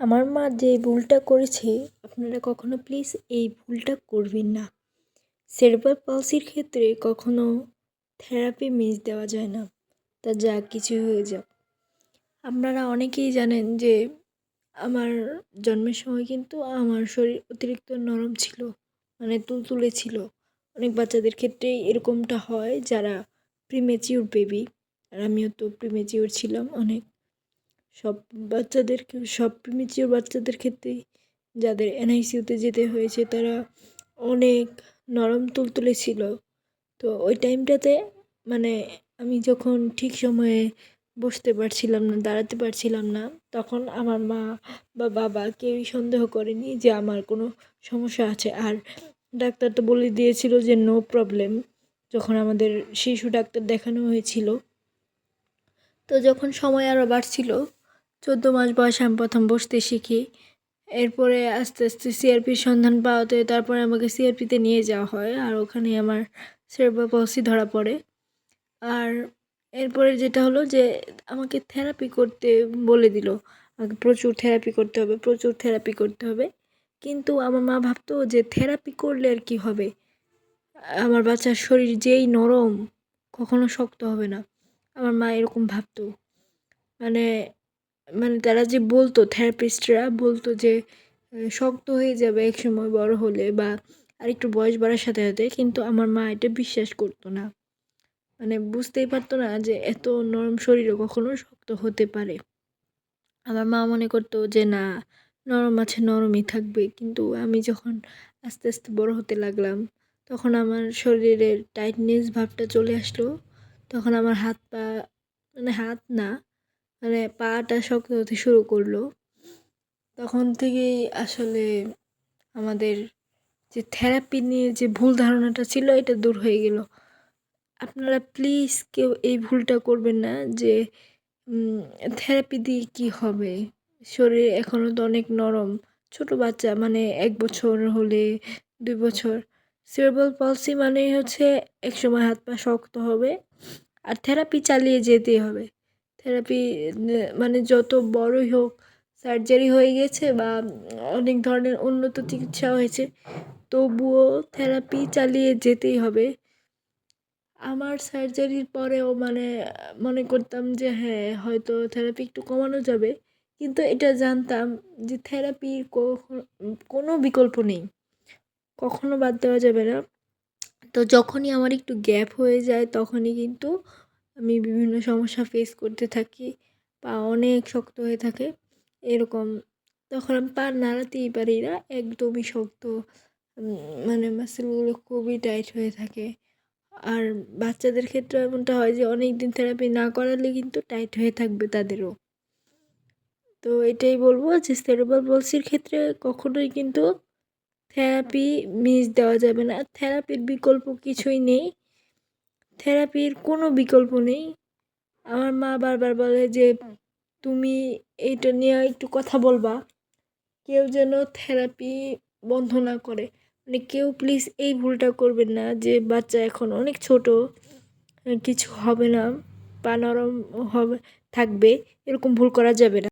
আমার মা যে ভুলটা করেছে, আপনারা কখনো প্লিজ এই ভুলটা করবেন না। সেরেব্রাল পলসির ক্ষেত্রে কখনো থেরাপি মিস দেওয়া যায় না। তা যা কিছু হয়ে যাক। আপনারা অনেকেই জানেন যে, আমার জন্মের সময় কিন্তু আমার শরীর অতিরিক্ত নরম ছিল মানে তুলতুলে ছিল। অনেক বাচ্চাদের ক্ষেত্রেই এরকমটা হয়, যারা প্রিমেচিউর বেবি আর আমিও তো প্রিমেচিউর ছিলাম অনেক। সব বাচ্চাদেরকে, সব প্রিমেচিওর বাচ্চাদের ক্ষেত্রেই যাদের এনআইসিউতে যেতে হয়েছে, তারা অনেক নরম তুলতুলে ছিল। তো ওই টাইমটাতে মানে আমি যখন ঠিক সময়ে বসতে পারছিলাম না, দাঁড়াতে পারছিলাম না, তখন আমার মা বা বাবা কেউই সন্দেহ করেনি যে আমার কোনো সমস্যা আছে। আর ডাক্তার তো বলে দিয়েছিল যে নো প্রবলেম যখন আমাদের শিশু ডাক্তার দেখানো হয়েছিল। তো যখন সময় আরও বাড়ছিল চোদ্দ মাস বয়সে আমি প্রথম বসতে শিখি। এরপরে আস্তে আস্তে সিআরপির সন্ধান পাওয়াতে তারপরে আমাকে সিআরপিতে নিয়ে যাওয়া হয় আর ওখানে আমার সেরবা পলসি ধরা পড়ে। আর এরপরে যেটা হলো যে আমাকে থেরাপি করতে বলে দিল, আমাকে প্রচুর থেরাপি করতে হবে, প্রচুর থেরাপি করতে হবে। কিন্তু আমার মা ভাবতো যে থেরাপি করলে আর কি হবে? আমার বাচ্চার শরীর যেই নরম, কখনো শক্ত হবে না। আমার মা এরকম ভাবতো। মানে মানে তারা যে বলতো থেরাপিস্টরা বলতো যে শক্ত হয়ে যাবে এক সময় বড় হলে বা আরেকটু বয়স বাড়ার সাথে সাথে, কিন্তু আমার মা এটা বিশ্বাস করতো না। মানে বুঝতেই পারতো না যে এত নরম শরীরও কখনো শক্ত হতে পারে। আমার মা মনে করতো যে, না, নরম আছে, নরমই থাকবে। কিন্তু আমি যখন আস্তে আস্তে বড় হতে লাগলাম, তখন আমার শরীরের টাইটনেস ভাবটা চলে আসলো। তখন আমার হাত পা মানে হাত না মানে পাটা শক্ত হতে শুরু করল। তখন থেকেই আসলে আমাদের যে থেরাপি নিয়ে যে ভুল ধারণাটা ছিল, এটা দূর হয়ে গেল। আপনারা প্লিজ কেউ এই ভুলটা করবেন না যে থেরাপি দিয়ে কী হবে? শরীর এখনও তো অনেক নরম। ছোট বাচ্চা মানে এক বছর হলে দুই বছর। সেরেব্রাল পলসি মানেই হচ্ছে এক সময় হাত পা শক্ত হবে, আর থেরাপি চালিয়ে যেতেই হবে। থেরাপি মানে যত বড়ই হোক সার্জারি হয়ে গেছে বা অনেক ধরনের উন্নত চিকিৎসা হয়েছে, তবুও থেরাপি চালিয়ে যেতেই হবে। আমার সার্জারির পরেও মানে মনে করতাম যে হ্যাঁ হয়তো থেরাপি একটু কমানো যাবে। কিন্তু এটা জানতাম যে থেরাপির কোনো বিকল্প নেই। কখনো বাদ দেওয়া যাবে না। তো যখনই আমার একটু গ্যাপ হয়ে যায়, তখনই কিন্তু আমি বিভিন্ন সমস্যা ফেস করতে থাকি, পা অনেক শক্ত হয়ে থাকে, এরকম। তখন আমি পা নাড়াতেই পারি না, একদমই শক্ত। মানে মাসেলগুলো খুবই টাইট হয়ে থাকে। আর বাচ্চাদের ক্ষেত্রে এমনটা হয় যে অনেক দিন থেরাপি না করালে কিন্তু টাইট হয়ে থাকবে তাদেরও। তো এটাই বলব যে সেরেব্রাল পলসির ক্ষেত্রে কখনোই কিন্তু থেরাপি মিস দেওয়া যাবে না। থেরাপির বিকল্প কিছুই নেই। থেরাপির কোনো বিকল্প নেই। আমার মা বারবার বলে যে, তুমি এইটা নিয়ে একটু কথা বলবা। কেউ যেন থেরাপি বন্ধ না করে। মানে কেউ প্লিজ এই ভুলটা করবেন না যে, বাচ্চা এখন অনেক ছোট, কিছু হবে না পা নরম হবে, থাকবে, এরকম ভুল করা যাবে না।